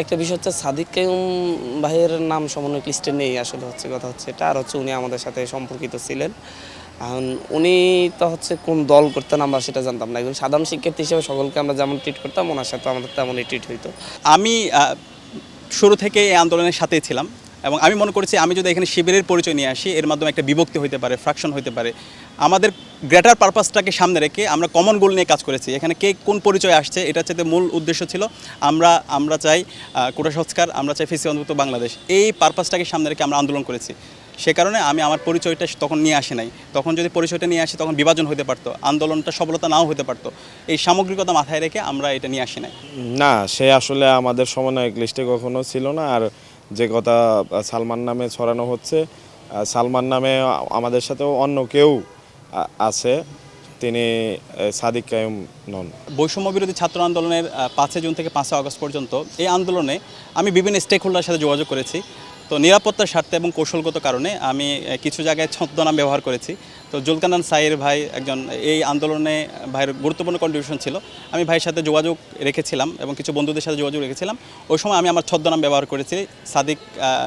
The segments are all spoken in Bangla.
একটা বিষয় হচ্ছে সাদিক কাইম ভাইয়ের নাম সমন্বয়ক লিস্টে নেই, আসলে হচ্ছে কথা হচ্ছে এটা। আর হচ্ছে উনি আমাদের সাথে সম্পর্কিত ছিলেন। এখন উনি তো হচ্ছে কোন দল করতেন আমরা সেটা জানতাম না। একজন সাধারণ শিক্ষার্থী হিসেবে সকলকে আমরা যেমন ট্রিট করতাম, ওনার সাথে আমাদের তেমনই ট্রিট হইতো। আমি শুরু থেকে এই আন্দোলনের সাথেই ছিলাম। এবং আমি মনে করেছি, আমি যদি এখানে শিবিরের পরিচয় নিয়ে আসি, এর মাধ্যমে একটা বিভক্তি হতে পারে, ফ্রাকশন হতে পারে। আমাদের গ্রেটার পারপাসটাকে সামনে রেখে আমরা কমন গোল নিয়ে কাজ করেছি। এখানে কে কোন পরিচয় আসছে, এটা হচ্ছে মূল উদ্দেশ্য ছিল, আমরা আমরা চাই কোটা সংস্কার, আমরা চাই ফেসি অন্তত বাংলাদেশ। এই পারপাসটাকে সামনে রেখে আমরা আন্দোলন করেছি। সে কারণে আমি আমার পরিচয়টা তখন নিয়ে আসি নাই। তখন যদি পরিচয়টা নিয়ে আসি, তখন বিভাজন হতে পারতো, আন্দোলনটা সফলতা নাও হতে পারতো। এই সামগ্রিকতা মাথায় রেখে আমরা এটা নিয়ে আসি নাই। না, সে আসলে আমাদের সমন্বয়ক লিস্টে কখনো ছিল না। আর যে কথা সালমান নামে ছড়ানো হচ্ছে সালমান নামে আমাদের সাথেও অন্য কেউ আছে, তিনি সাদিক কায়ুম নন। বৈষম্য বিরোধী ছাত্র আন্দোলনের পাঁচই জুন থেকে পাঁচই আগস্ট পর্যন্ত এই আন্দোলনে আমি বিভিন্ন স্টেক হোল্ডারের সাথে যোগাযোগ করেছি। তো নিরাপত্তার স্বার্থে এবং কৌশলগত কারণে আমি কিছু জায়গায় ছদ্মনাম ব্যবহার করেছি। তো জুলকানান সাইয়ের ভাই একজন এই আন্দোলনে ভাইয়ের গুরুত্বপূর্ণ কন্ট্রিবিউশন ছিল। আমি ভাইয়ের সাথে যোগাযোগ রেখেছিলাম এবং কিছু বন্ধুদের সাথে যোগাযোগ রেখেছিলাম। ওই সময় আমি আমার ছদ্মনাম ব্যবহার করেছি। সাদিক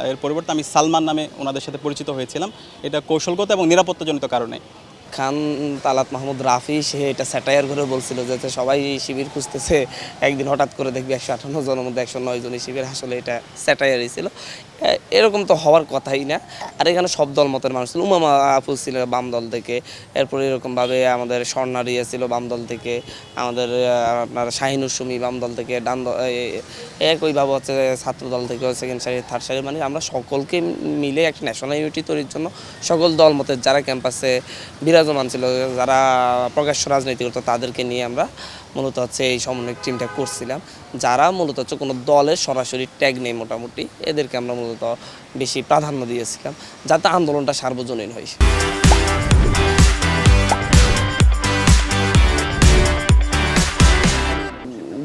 এর পরিবর্তে আমি সালমান নামে ওনাদের সাথে পরিচিত হয়েছিলাম। এটা কৌশলগত এবং নিরাপত্তাজনিত কারণে। খান, তালাত মাহমুদ রাফি, সে এটা স্যাটায়ার করে বলছিল যে সবাই শিবির খুঁজতেছে, একদিন হঠাৎ করে দেখবি একশো আঠান্ন জনের মধ্যে একশো নয় জনই শিবির, আসলে এটা স্যাটায়ারই ছিল। এরকম তো হওয়ার কথাই না। আর এখানে সব দল মতের মানুষ ছিল। উমামা আপু ছিল বাম দল থেকে, এরপরে এরকমভাবে আমাদের স্বর্ণারিয়া ছিল বাম দল থেকে, আমাদের আপনার শাহিনুর সুমি বাম দল থেকে, ডান দল একইভাবে হচ্ছে ছাত্র দল থেকে সেকেন্ড সারি থার্ড সারি মানে আমরা সকলকে মিলে একটা ন্যাশনাল ইউনিটি তৈরির জন্য সকল দল মতের, যারা ক্যাম্পাসে বিরাজমান ছিল যারা প্রকাশ্য রাজনীতি করতো, তাদেরকে নিয়ে আমরা মূলত হচ্ছে এই সমন্বয় টিমটা করছিলাম। যারা মূলত হচ্ছে কোনো দলের সরাসরি ট্যাগ নেই মোটামুটি, এদেরকে আমরা মূলত বেশি প্রাধান্য দিয়েছিলাম, যাতে আন্দোলনটা সার্বজনীন হয়।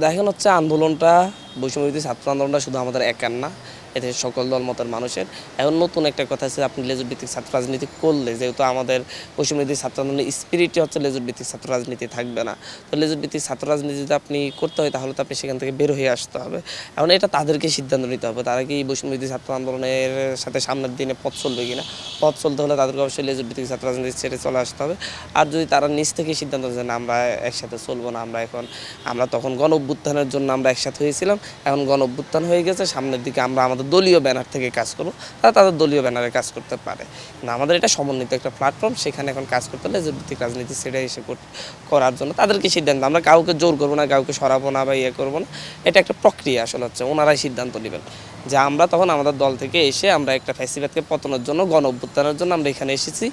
দেখেন হচ্ছে আন্দোলনটা বৈষম্যবিধি ছাত্র আন্দোলনটা শুধু আমাদের একার না এতে সকল দল মতের মানুষের। এখন নতুন একটা কথা আছে, আপনি লেজুর ভিত্তিক ছাত্র রাজনীতি করলে, যেহেতু আমাদের বৈষম্যবিধি ছাত্র আন্দোলনের স্পিরিটই হচ্ছে লেজুর ভিত্তিক ছাত্র রাজনীতি থাকবে না। তো লেজুর ভিত্তিক ছাত্র রাজনীতি যদি আপনি করতে হয়, তাহলে তো আপনি সেখান থেকে বের হয়ে আসতে হবে। এখন এটা তাদেরকে সিদ্ধান্ত নিতে হবে, তারা কি বৈষম্যবিধি ছাত্র আন্দোলনের সাথে সামনের দিনে পথ চলবে কিনা? পথ চলতে হলে তাদেরকে অবশ্যই লেজুর ভিত্তিক ছাত্র রাজনীতি ছেড়ে চলে আসতে হবে। আর যদি তারা নিজ থেকে সিদ্ধান্ত নেয় না, আমরা একসাথে চলবো না, আমরা এখন, আমরা তখন গণ অভ্যুত্থানের জন্য আমরা একসাথে হয়েছিলাম, এখন গণ অভ্যুত্থান হয়ে গেছে, সামনের দিকে আমরা আমাদের দলীয় ব্যানার থেকে কাজ করব, তারা তাদের দলীয় ব্যানারে কাজ করতে পারে। কিন্তু আমাদের এটা সমন্বিত একটা প্ল্যাটফর্ম সেখানে এখন কাজ করতে হলে যেভিত্তিক ভিত্তিক রাজনীতি সেটা এসে করার জন্য তাদেরকে সিদ্ধান্ত, আমরা কাউকে জোর করব না, কাউকে সরাবো না বা ইয়ে করব না, এটা একটা প্রক্রিয়া আসলে হচ্ছে, ওনারাই সিদ্ধান্ত নেবেন। যে আমরা তখন আমাদের দল থেকে এসে আমরা একটা ফ্যাসিবাদকে পতনের জন্য গণ অভ্যুত্থানের জন্য আমরা এখানে এসেছি।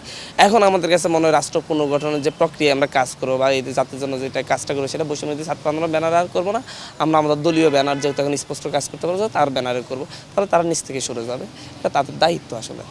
এখন আমাদের কাছে মনে হয় রাষ্ট্র পুনর্গঠনের যে প্রক্রিয়া আমরা কাজ করব বা এই জাতির জন্য যেটা কাজটা করব সেটা বৈষম্যবিধি ছাত্র আন্দোলন ব্যানার আর করব না। আমরা আমাদের দলীয় ব্যানার যেহেতু এখন স্পষ্ট কাজ করতে পারব, তার ব্যানারে করব। তাহলে তারা নিচ থেকে সরে যাবে। এটা তাদের দায়িত্ব আসলে।